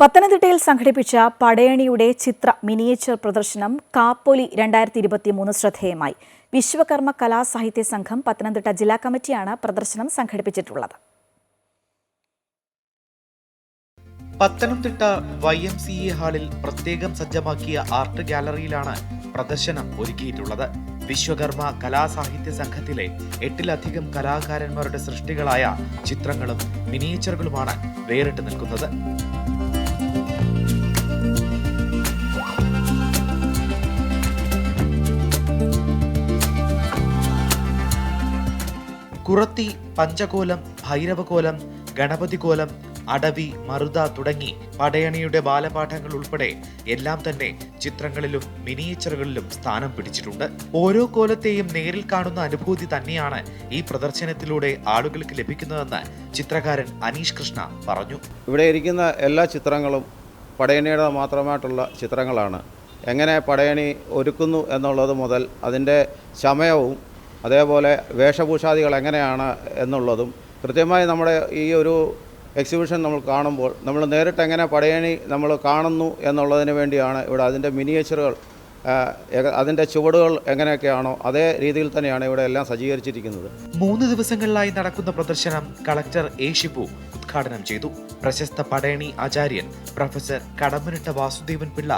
പത്തനംതിട്ടയിൽ സംഘടിപ്പിച്ച പടയണിയുടെ ചിത്ര മിനിയേച്ചർ പ്രദർശനം കാപ്പൊലി രണ്ടായിരത്തി ഇരുപത്തി മൂന്ന് ശ്രദ്ധേയമായി. വിശ്വകർമ്മ കലാസാഹിത്യ സംഘം പത്തനംതിട്ട ജില്ലാ കമ്മിറ്റിയാണ് പ്രദർശനം സംഘടിപ്പിച്ചിട്ടുള്ളത്. Pathanamthitta Y M C A ഹാളിൽ പ്രത്യേകം സജ്ജമാക്കിയ ആർട്ട് ഗാലറിയിലാണ് പ്രദർശനം ഒരുക്കിയിട്ടുള്ളത്. വിശ്വകർമ്മ കലാസാഹിത്യ സംഘത്തിലെ എട്ടിലധികം കലാകാരന്മാരുടെ സൃഷ്ടികളായ ചിത്രങ്ങളും മിനിയേച്ചറുകളുമാണ് വേറിട്ട് നിൽക്കുന്നത്. കുറത്തി പഞ്ചകോലം ഭൈരവകോലം ഗണപതികോലം അടവി മറുത തുടങ്ങി പടയണിയുടെ ബാലപാഠങ്ങൾ ഉൾപ്പെടെ എല്ലാം തന്നെ ചിത്രങ്ങളിലും മിനിയേച്ചറുകളിലും സ്ഥാനം പിടിച്ചിട്ടുണ്ട്. ഓരോ കോലത്തെയും നേരിൽ കാണുന്ന അനുഭൂതി തന്നെയാണ് ഈ പ്രദർശനത്തിലൂടെ ആളുകൾക്ക് ലഭിക്കുന്നതെന്ന് ചിത്രകാരൻ അനീഷ് കൃഷ്ണ പറഞ്ഞു. ഇവിടെ ഇരിക്കുന്ന എല്ലാ ചിത്രങ്ങളും പടയണിയുടെ മാത്രമായിട്ടുള്ള ചിത്രങ്ങളാണ്. എങ്ങനെ പടയണി ഒരുക്കുന്നു എന്നുള്ളത് മുതൽ അതിന്റെ ശമയവും അതേപോലെ വേഷഭൂഷാദികൾ എങ്ങനെയാണ് എന്നുള്ളതും കൃത്യമായി നമ്മുടെ ഈ ഒരു എക്സിബിഷൻ നമ്മൾ കാണുമ്പോൾ നമ്മൾ നേരിട്ട് എങ്ങനെ പടയണി നമ്മൾ കാണുന്നു എന്നുള്ളതിന് വേണ്ടിയാണ് ഇവിടെ അതിന്റെ മിനിയേച്ചറുകൾ അതിന്റെ ചുവടുകൾ എങ്ങനെയൊക്കെയാണോ അതേ രീതിയിൽ തന്നെയാണ് ഇവിടെ എല്ലാം സജ്ജീകരിച്ചിരിക്കുന്നത്. മൂന്ന് ദിവസങ്ങളിലായി നടക്കുന്ന പ്രദർശനം കളക്ടർ ഷിബു ഉദ്ഘാടനം ചെയ്തു. പ്രശസ്ത പടയണി ആചാര്യൻ പ്രൊഫസർ കടമ്പനിട്ട വാസുദേവൻ പിള്ള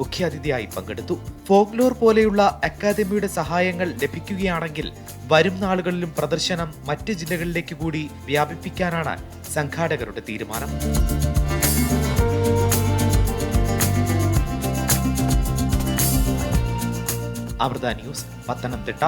മുഖ്യാതിഥിയായി പങ്കെടുത്തു. ഫോക്ലോർ പോലെയുള്ള അക്കാദമിയുടെ സഹായങ്ങൾ ലഭിക്കുകയാണെങ്കിൽ വരും നാളുകളിലും പ്രദർശനം മറ്റ് ജില്ലകളിലേക്ക് കൂടി വ്യാപിപ്പിക്കാനാണ് സംഘാടകരുടെ തീരുമാനം. അമൃത ന്യൂസ് പത്തനംതിട്ട.